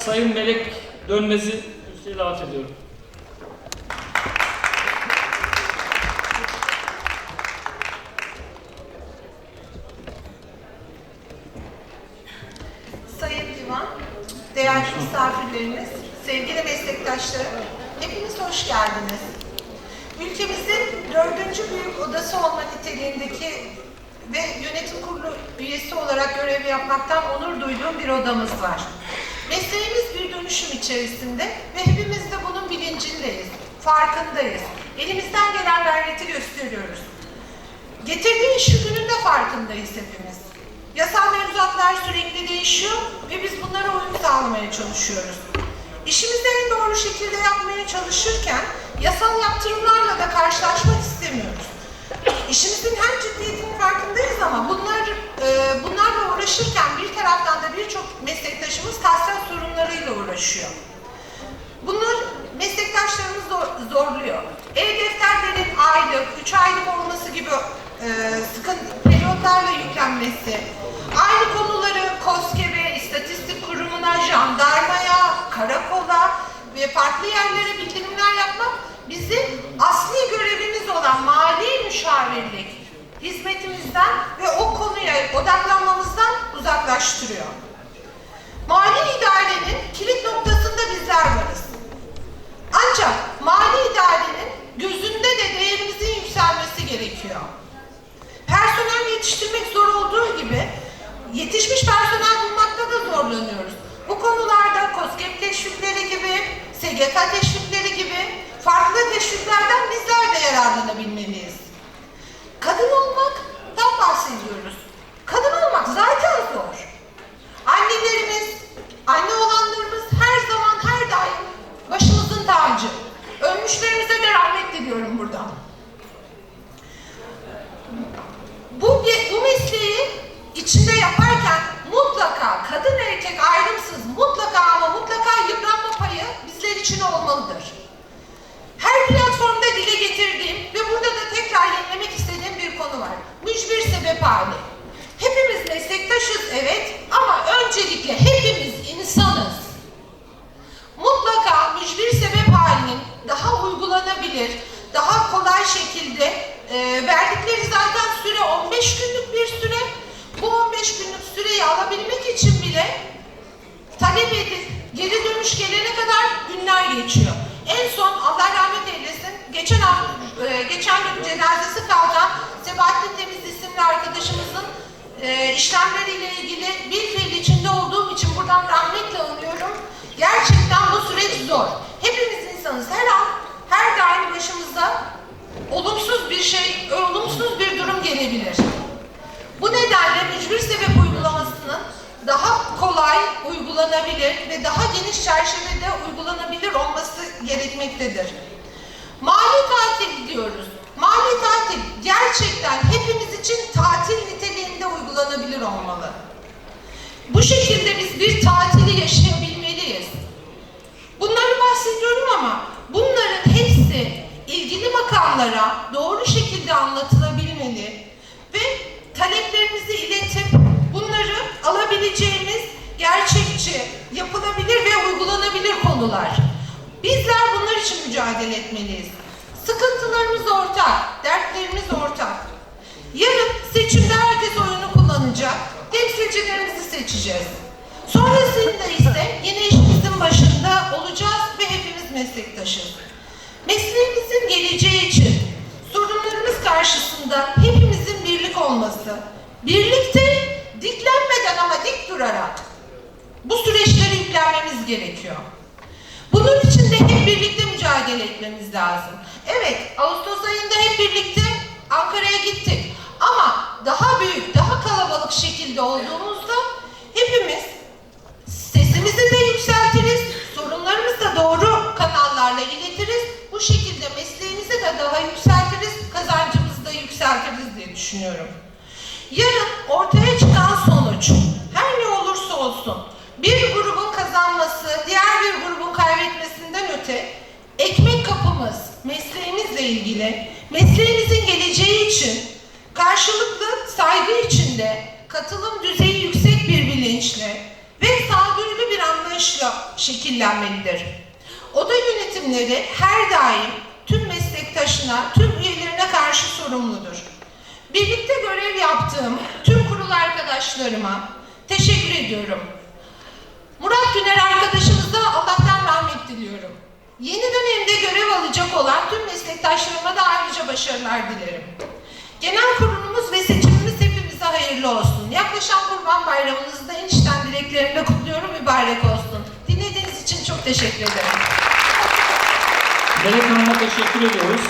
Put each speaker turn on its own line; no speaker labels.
Sayın Melek Dönmez'i davet ediyorum.
Sayın Divan, değerli misafirlerimiz, sevgili meslektaşlarım, hepiniz hoş geldiniz. Ülkemizin dördüncü büyük odası olma niteliğindeki ve yönetim kurulu üyesi olarak görev yapmaktan onur duyduğum bir odamız var. Mesleğimiz bir dönüşüm içerisinde ve hepimiz de bunun bilincindeyiz, farkındayız. Elimizden gelen gayreti gösteriyoruz. Getirdiği iş yükünün de farkındayız hepimiz. Yasal mevzuatlar sürekli değişiyor ve biz bunlara uyum sağlamaya çalışıyoruz. İşimizi en doğru şekilde yapmaya çalışırken yasal yaptırımlarla da karşılaşmak istemiyoruz. İşimizin hem ciddiyetinin uğraşırken bir taraftan da birçok meslektaşımız tahsilat sorunlarıyla uğraşıyor. Bunlar meslektaşlarımız zor- zorluyor. E-defterlerin aylık, üç aylık olması gibi e, sıkıntı periyotlarla yüklenmesi, aynı konuları KOSGEB'e, istatistik kurumuna, jandarmaya, karakola ve farklı yerlere bildirimler yapmak bizi asli görevimiz olan mali müşavirlik hizmetimizden ve o konuya odaklanmamızdan uzaklaştırıyor. Mali idarenin kilit noktasında bizler varız. Ancak mali idarenin gözünde de değerimizin yükselmesi gerekiyor. Personel yetiştirmek zor olduğu gibi yetişmiş personel bulmakta da zorlanıyoruz. Bu konularda KOSGEB teşvikleri gibi, SGK teşvikleri gibi farklı teşviklerden bizler de yararlanabilmeliyiz. Kadın olmaktan bahsediyoruz. Kadın olmak zaten zor. Annelerimiz, anne olanlarımız her zaman her daim başımızın tacı. Ölmüşlerimize de rahmet diliyorum buradan. Bu, bu mesleği içinde yaparken mutlaka kadın erkek ayrımsız mutlaka ama mutlaka yıpranma payı bizler için olmalıdır. Her platformda dile getirdiğim ve burada da tekrar yenilemek istediğim bir konu var. Mücbir sebep hali. Hepimiz meslektaşız evet ama öncelikle hepimiz insanız. Mutlaka mücbir sebep halinin daha uygulanabilir, daha kolay şekilde e, verdikleri zaten süre 15 günlük bir süre. Bu 15 günlük süreyi alabilmek için bile talep edip geri dönüş gelene kadar günler geçiyor. En son Allah rahmet eylesin geçen hafta, e, geçen gün cenazesi kalkan Sebahattin Temiz isimli arkadaşımızın e, işlemleriyle ilgili bir fiil içinde olduğum için buradan rahmetle anıyorum. Gerçekten bu süreç zor. Hepimiz insanız. Her an, her daim başımıza olumsuz bir şey, olumsuz bir durum gelebilir. Uygulanabilir ve daha geniş çerçevede uygulanabilir olması gerekmektedir. Mali tatil diyoruz. Mali tatil gerçekten hepimiz için tatil niteliğinde uygulanabilir olmalı. Bu şekilde gerçekçi, yapılabilir ve uygulanabilir konular. Bizler bunlar için mücadele etmeliyiz. Sıkıntılarımız ortak, dertlerimiz ortak. Yarın seçimde herkes oyunu kullanacak, temsilcilerimizi seçeceğiz. Sonrasında ise yine işimizin başında olacağız ve hepimiz meslektaşız. Mesleğimizin geleceği için sorunlarımız karşısında hepimizin birlik olması, birlikte diklenmeden ama dik durarak bu süreçleri yüklenmemiz gerekiyor. Bunun için de hep birlikte mücadele etmemiz lazım. Evet, Ağustos ayında hep birlikte Ankara'ya gittik. Ama daha büyük, daha kalabalık şekilde olduğumuzda hepimiz sesimizi de yükseltiriz, sorunlarımızı da doğru kanallarla iletiriz. Bu şekilde mesleğimizi de daha yükseltiriz, kazancımızı da yükseltiriz diye düşünüyorum. Yarın ortaya çıkan sonuç her ne olursa olsun bir grubun kazanması, diğer bir grubun kaybetmesinden öte ekmek kapımız mesleğimizle ilgili, mesleğimizin geleceği için karşılıklı saygı içinde, katılım düzeyi yüksek bir bilinçle ve sağduyulu bir anlayış anlayışla şekillenmelidir. Oda yönetimleri her daim tüm meslektaşına, tüm üyelerine karşı sorumludur. Birlikte görev yaptığım tüm kurul arkadaşlarıma teşekkür ediyorum. Murat Güner arkadaşımıza Allah'tan rahmet diliyorum. Yeni dönemde görev alacak olan tüm meslektaşlarıma da ayrıca başarılar dilerim. Genel kurulumuz ve seçimimiz hepimize hayırlı olsun. Yaklaşan Kurban Bayramınızı da enişten dileklerimle kutluyorum, mübarek olsun. Dinlediğiniz için çok teşekkür ederim.
Melek Hanım'a teşekkür ediyoruz.